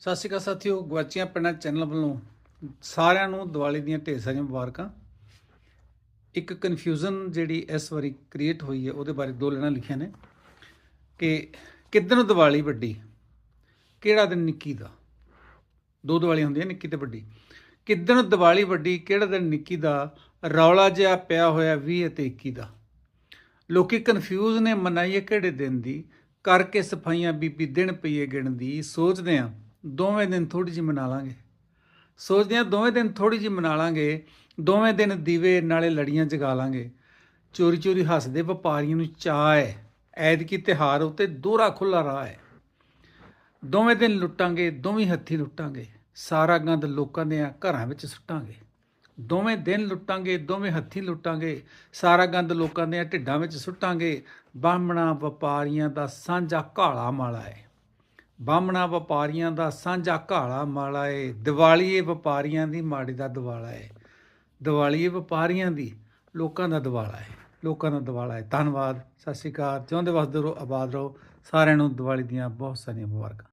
ਸਤਿ ਸ਼੍ਰੀ ਅਕਾਲ ਸਾਥੀਓ ਗਵਾਚੀਆਂ ਪਿੰਡਾਂ ਚੈਨਲ ਵੱਲੋਂ ਸਾਰਿਆਂ ਨੂੰ ਦੀਵਾਲੀ ਦੀਆਂ ਢੇਰ ਸਾਰੀਆਂ ਮੁਬਾਰਕਾਂ। ਇੱਕ ਕਨਫਿਊਜ਼ਨ ਜਿਹੜੀ ਇਸ ਵਾਰੀ ਕ੍ਰੀਏਟ ਹੋਈ ਹੈ, ਉਹਦੇ ਬਾਰੇ ਦੋ ਲੈਣਾ ਲਿਖੀਆਂ ਨੇ ਕਿ ਕਿੱਦਣ ਦੀਵਾਲੀ ਵੱਡੀ, ਕਿਹੜਾ ਦਿਨ ਨਿੱਕੀ ਦਾ? ਦੋ ਦੀਵਾਲੀਆਂ ਹੁੰਦੀਆਂ, ਨਿੱਕੀ ਤੇ ਵੱਡੀ। ਕਿੱਦਣ ਦੀਵਾਲੀ ਵੱਡੀ, ਕਿਹੜਾ ਦਿਨ ਨਿੱਕੀ ਦਾ? ਰੌਲਾ ਜਿਹਾ ਪਿਆ ਹੋਇਆ 20 ਅਤੇ 21 ਦਾ। ਲੋਕੀ ਕਨਫਿਊਜ਼ ਨੇ, ਮਨਾਈਏ ਕਿਹੜੇ ਦਿਨ ਦੀ? ਕਰਕੇ ਸਫਾਈਆਂ ਬੀਬੀ ਦਿਨ ਪਈਏ ਗਿਣਦੀ ਸੋਚਦੇ ਆ ਦੋਵੇਂ ਦਿਨ ਥੋੜੀ ਜਿਹੀ ਮਨਾ ਲਾਂਗੇ। ਸੋਚਦੇ ਆ ਦੋਵੇਂ ਦਿਨ ਥੋੜੀ ਜਿਹੀ ਮਨਾ ਲਾਂਗੇ, ਦੋਵੇਂ ਦਿਨ ਦੀਵੇ ਨਾਲੇ ਲੜੀਆਂ ਜਗਾ ਲਾਂਗੇ। ਚੋਰੀ ਚੋਰੀ ਹੱਸਦੇ ਵਪਾਰੀਆਂ ਨੂੰ ਚਾਅ ਹੈ, ਐਤਕੀ ਤਿਹਾਰ ਉਤੇ ਦੋਹਰਾ ਖੁੱਲਾ ਰਾਹ ਹੈ। ਦੋਵੇਂ ਦਿਨ ਲੁੱਟਾਂਗੇ, ਦੋਵੇਂ ਹੱਥੀ ਲੁੱਟਾਂਗੇ, ਸਾਰਾ ਗੰਦ ਲੋਕਾਂ ਦੇ ਘਰਾਂ ਵਿੱਚ ਸੁੱਟਾਂਗੇ। ਦੋਵੇਂ ਦਿਨ ਲੁੱਟਾਂਗੇ, ਦੋਵੇਂ ਹੱਥੀ ਲੁੱਟਾਂਗੇ, ਸਾਰਾ ਗੰਦ ਲੋਕਾਂ ਦੇ ਢਿੱਡਾਂ ਵਿੱਚ ਸੁੱਟਾਂਗੇ। ਬਾਹਮਣਾ ਵਪਾਰੀਆਂ ਦਾ ਸਾਂਝਾ ਕਾਲਾ ਮਾਲਾ ਹੈ। ਬਾਹਮਣਾ ਵਪਾਰੀਆਂ ਦਾ ਸਾਂਝਾ ਕਾਲਾ ਮਾਲਾ ਏ, ਦੀਵਾਲੀਏ ਵਪਾਰੀਆਂ ਦੀ ਮਾੜੀ ਦਾ ਦਿਵਾਲਾ ਏ। ਦੀਵਾਲੀਏ ਵਪਾਰੀਆਂ ਦੀ ਲੋਕਾਂ ਦਾ ਦਿਵਾਲਾ ਹੈ ਲੋਕਾਂ ਦਾ ਦਿਵਾਲਾ ਹੈ ਧੰਨਵਾਦ, ਸਤਿ ਸ਼੍ਰੀ ਅਕਾਲ। ਜਿਉਂਦੇ ਵਸਦੇ ਰਹੋ, ਆਬਾਦ ਰਹੋ। ਸਾਰਿਆਂ ਨੂੰ ਦੀਵਾਲੀ ਦੀਆਂ ਬਹੁਤ ਸਾਰੀਆਂ ਮੁਬਾਰਕਾਂ।